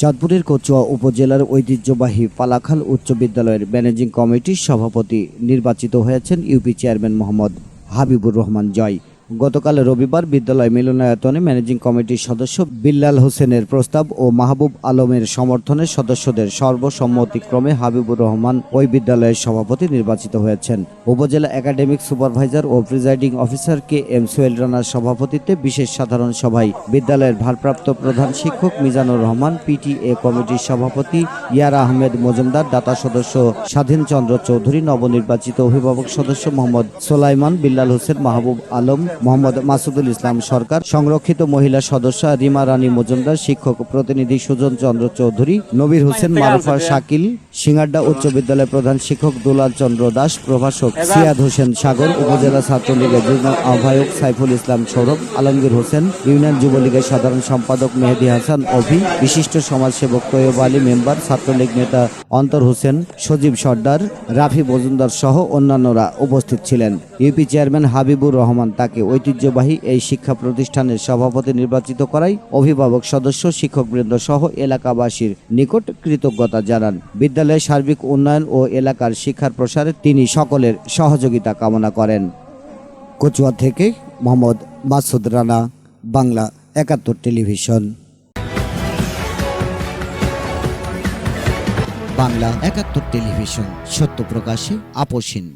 চাঁদপুরের কচুয়া উপজেলার ঐতিহ্যবাহী পালাখাল উচ্চ বিদ্যালয়ের ম্যানেজিং কমিটির সভাপতি নির্বাচিত হয়েছেন ইউপি চেয়ারম্যান মোহাম্মদ হাবিবুর রহমান জয়। গতকাল রবিবার বিদ্যালয় মিলনায়তনে ম্যানেজিং কমিটির সদস্য বিল্লাল হোসেনের প্রস্তাব ও মাহবুব আলমের সমর্থনে সদস্যদের সর্বসম্মতিক্রমে হাবিবুর রহমান ওই বিদ্যালয়ের সভাপতি নির্বাচিত হয়েছেন। উপজেলা একাডেমিক সুপারভাইজার ও presiding officer K M Sohel রানার সভাপতিত্বে বিশেষ সাধারণ সভায় বিদ্যালয়ের ভারপ্রাপ্ত প্রধান শিক্ষক মিজানুর রহমান, পিটিএ কমিটির সভাপতি ইয়ার আহমেদ মজুমদার, দাতা সদস্য স্বাধীন চন্দ্র চৌধুরী, নবনির্বাচিত অভিভাবক সদস্য মোহাম্মদ সোলাইমান, বিল্লাল হোসেন, মাহবুব আলম মোহাম্মদ মাসুদুল ইসলাম সরকার সংরক্ষিত মহিলা সদস্য রিমা রানী মজুমদার শিক্ষক প্রতিনিধি সুজন চন্দ্র চৌধুরী নবীর হোসেন মারুফা শাকিল সিঙ্গাড্ডা উচ্চ বিদ্যালয়ের প্রধান শিক্ষক দুলাল চন্দ্র দাস প্রভাষক সিয়াদ হোসেন সাগর উপজেলা ছাত্রলীগের যুগ্ম আহ্বায়ক সাইফুল ইসলাম সৌরভ আলমগীর হোসেন ইউনিয়ন যুবলীগের সাধারণ সম্পাদক মেহেদি হাসান অভি বিশিষ্ট সমাজসেবক তৈয়ব আলী মেম্বার ছাত্রলীগ নেতা অন্তর হোসেন সজীব সর্দার রাফি মজুমদার সহ অন্যান্যরা উপস্থিত ছিলেন। ইউপি চেয়ারম্যান হাবিবুর রহমান তাকে ঐতিহ্যবাহী এই শিক্ষা প্রতিষ্ঠানের সভাপতি নির্বাচিত করায় অভিভাবক সদস্য, শিক্ষকবৃন্দ সহ এলাকাবাসীর নিকট কৃতজ্ঞতা জানান। বিদ্যালয়ের সার্বিক উন্নয়ন ও এলাকার শিক্ষার প্রসারে তিনি সকলের সহযোগিতা কামনা করেন। কচুয়া থেকে মোহাম্মদ মাসুদ রানা, বাংলা একাত্তর টেলিভিশন। বাংলা একাত্তর টেলিভিশন, সত্য প্রকাশে আপোষহীন